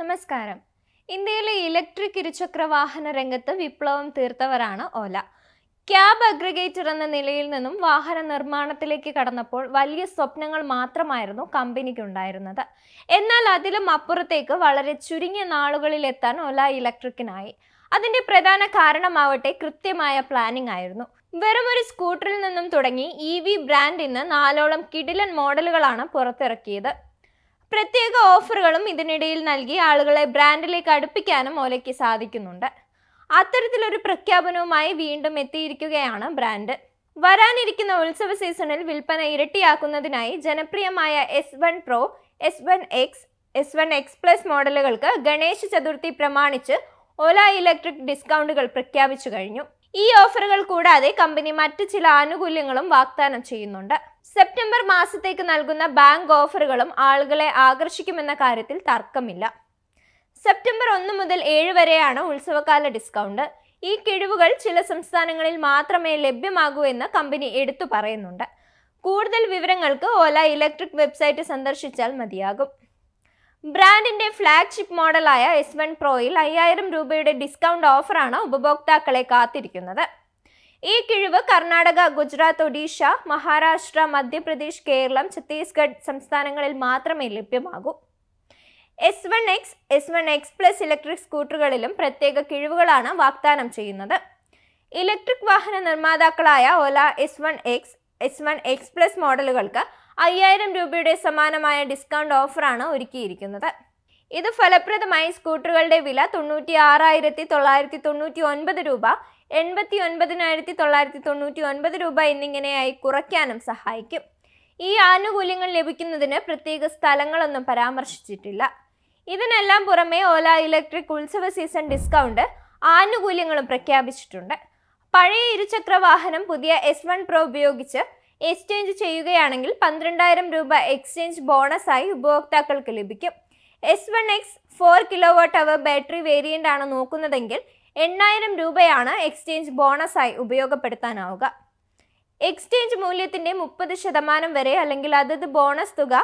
നമസ്കാരം. ഇന്ത്യയിലെ ഇലക്ട്രിക് ഇരുചക്ര വാഹന രംഗത്ത് വിപ്ലവം തീർത്തവരാണ് ഓല. ക്യാബ് അഗ്രഗേറ്റർ എന്ന നിലയിൽ നിന്നും വാഹന നിർമ്മാണത്തിലേക്ക് കടന്നപ്പോൾ വലിയ സ്വപ്നങ്ങൾ മാത്രമായിരുന്നു കമ്പനിക്ക് ഉണ്ടായിരുന്നത് എന്നാൽ അതിലും അപ്പുറത്തേക്ക് വളരെ ചുരുങ്ങിയ നാളുകളിൽ എത്താൻ ഓല ഇലക്ട്രിക്കിനായി. അതിന്റെ പ്രധാന കാരണമാവട്ടെ കൃത്യമായ പ്ലാനിംഗ് ആയിരുന്നു. വെറും ഒരു സ്കൂട്ടറിൽ നിന്നും തുടങ്ങി ഇ വി ബ്രാൻഡ് ഇന്ന് നാലോളം കിടിലൻ മോഡലുകളാണ് പുറത്തിറക്കിയത്. പ്രത്യേക ഓഫറുകളും ഇതിനിടയിൽ നൽകി ആളുകളെ ബ്രാൻഡിലേക്ക് അടുപ്പിക്കാനും ഓലയ്ക്ക് സാധിക്കുന്നുണ്ട്. അത്തരത്തിലൊരു പ്രഖ്യാപനവുമായി വീണ്ടും എത്തിയിരിക്കുകയാണ് ബ്രാൻഡ്. വരാനിരിക്കുന്ന ഉത്സവ സീസണിൽ വിൽപ്പന ഇരട്ടിയാക്കുന്നതിനായി ജനപ്രിയമായ S one pro S one X S one X plus മോഡലുകൾക്ക് Ganesha Chaturthi പ്രമാണിച്ച് ഓല ഇലക്ട്രിക് ഡിസ്കൗണ്ടുകൾ പ്രഖ്യാപിച്ചു കഴിഞ്ഞു. ഈ ഓഫറുകൾ കൂടാതെ കമ്പനി മറ്റ് ചില ആനുകൂല്യങ്ങളും വാഗ്ദാനം ചെയ്യുന്നുണ്ട്. സെപ്റ്റംബർ മാസത്തേക്ക് നൽകുന്ന ബാങ്ക് ഓഫറുകളും ആളുകളെ ആകർഷിക്കുമെന്ന കാര്യത്തിൽ തർക്കമില്ല. സെപ്റ്റംബർ ഒന്ന് മുതൽ ഏഴ് വരെയാണ് ഉത്സവകാല ഡിസ്കൗണ്ട്. ഈ കിഴിവുകൾ ചില സംസ്ഥാനങ്ങളിൽ മാത്രമേ ലഭ്യമാകൂ എന്ന് കമ്പനി എടുത്തു പറയുന്നുണ്ട്. കൂടുതൽ വിവരങ്ങൾക്ക് ഓല ഇലക്ട്രിക് വെബ്സൈറ്റ് സന്ദർശിച്ചാൽ മതിയാകും. ബ്രാൻഡിന്റെ ഫ്ലാഗ്ഷിപ്പ് മോഡലായ എസ് വൺ പ്രോയിൽ അയ്യായിരം രൂപയുടെ ഡിസ്കൗണ്ട് ഓഫറാണ് ഉപഭോക്താക്കളെ കാത്തിരിക്കുന്നത്. ഈ കിഴിവ് കർണാടക ഗുജറാത്ത് ഒഡീഷ മഹാരാഷ്ട്ര മധ്യപ്രദേശ് കേരളം ഛത്തീസ്ഗഡ് സംസ്ഥാനങ്ങളിൽ മാത്രമേ ലഭ്യമാകൂ. S one X S one X plus electric സ്കൂട്ടറുകളിലും പ്രത്യേക കിഴിവുകളാണ് വാഗ്ദാനം ചെയ്യുന്നത്. ഇലക്ട്രിക് വാഹന നിർമ്മാതാക്കളായ Ola S one X S one X plus മോഡലുകൾക്ക് അയ്യായിരം രൂപയുടെ സമാനമായ ഡിസ്കൗണ്ട് ഓഫറാണ് ഒരുക്കിയിരിക്കുന്നത്. ഇത് ഫലപ്രദമായി സ്കൂട്ടറുകളുടെ വില തൊണ്ണൂറ്റി ആറായിരത്തി തൊള്ളായിരത്തി തൊണ്ണൂറ്റി ഒൻപത് രൂപ എൺപത്തി ഒൻപതിനായിരത്തി തൊള്ളായിരത്തി തൊണ്ണൂറ്റി ഒൻപത് രൂപ എന്നിങ്ങനെയായി കുറയ്ക്കാനും സഹായിക്കും. ഈ ആനുകൂല്യങ്ങൾ ലഭിക്കുന്നതിന് പ്രത്യേക സ്ഥലങ്ങളൊന്നും പരാമർശിച്ചിട്ടില്ല. ഇതിനെല്ലാം പുറമെ ഓല ഇലക്ട്രിക് ഉത്സവ സീസൺ ഡിസ്കൗണ്ട് ആനുകൂല്യങ്ങളും പ്രഖ്യാപിച്ചിട്ടുണ്ട്. പഴയ ഇരുചക്ര വാഹനം പുതിയ എസ് വൺ പ്രോ ഉപയോഗിച്ച് എക്സ്ചേഞ്ച് ചെയ്യുകയാണെങ്കിൽ പന്ത്രണ്ടായിരം രൂപ എക്സ്ചേഞ്ച് ബോണസായി ഉപഭോക്താക്കൾക്ക് ലഭിക്കും. S one X four kilowatt hour battery variant ആണ് നോക്കുന്നതെങ്കിൽ എണ്ണായിരം രൂപയാണ് എക്സ്ചേഞ്ച് ബോണസായി ഉപയോഗപ്പെടുത്താനാവുക. എക്സ്ചേഞ്ച് മൂല്യത്തിന്റെ മുപ്പത് ശതമാനം വരെ അല്ലെങ്കിൽ അതത് ബോണസ് തുക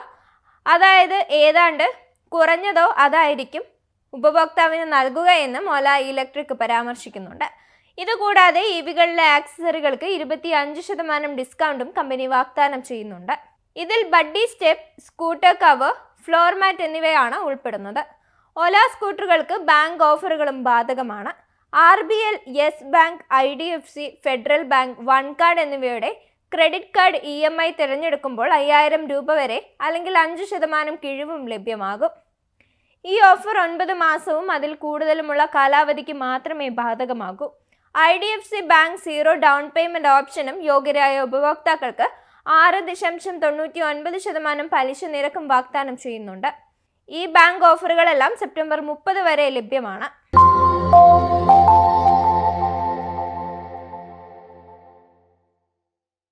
അതായത് ഏതാണ്ട് കുറഞ്ഞതോ അതായിരിക്കും ഉപഭോക്താവിന് നൽകുക എന്നും ഓല ഇലക്ട്രിക് പരാമർശിക്കുന്നുണ്ട്. ഇതുകൂടാതെ ഇ വികളിലെ ആക്സസറികൾക്ക് ഇരുപത്തി അഞ്ച് ശതമാനം ഡിസ്കൗണ്ടും കമ്പനി വാഗ്ദാനം ചെയ്യുന്നുണ്ട്. ഇതിൽ buddy step scooter cover floor mat എന്നിവയാണ് ഉൾപ്പെടുന്നത്. ഓല സ്കൂട്ടറുകൾക്ക് ബാങ്ക് ഓഫറുകളും ബാധകമാണ്. R B L yes bank I D F C federal bank one card എന്നിവയുടെ credit card E M I തിരഞ്ഞെടുക്കുമ്പോൾ അയ്യായിരം രൂപ വരെ അല്ലെങ്കിൽ അഞ്ച് ശതമാനം കിഴിവും ലഭ്യമാകും. ഈ ഓഫർ ഒൻപത് മാസവും അതിൽ കൂടുതലുമുള്ള കാലാവധിക്ക് മാത്രമേ ബാധകമാകൂ. I D F C bank zero down payment ഓപ്ഷനും യോഗ്യരായ ഉപഭോക്താക്കൾക്ക് ആറ് ദശാംശം തൊണ്ണൂറ്റി ഒൻപത് ശതമാനം പലിശ നിരക്കും വാഗ്ദാനം ചെയ്യുന്നുണ്ട്. ഈ ബാങ്ക് ഓഫറുകളെല്ലാം സെപ്റ്റംബർ മുപ്പത് വരെ ലഭ്യമാണ്.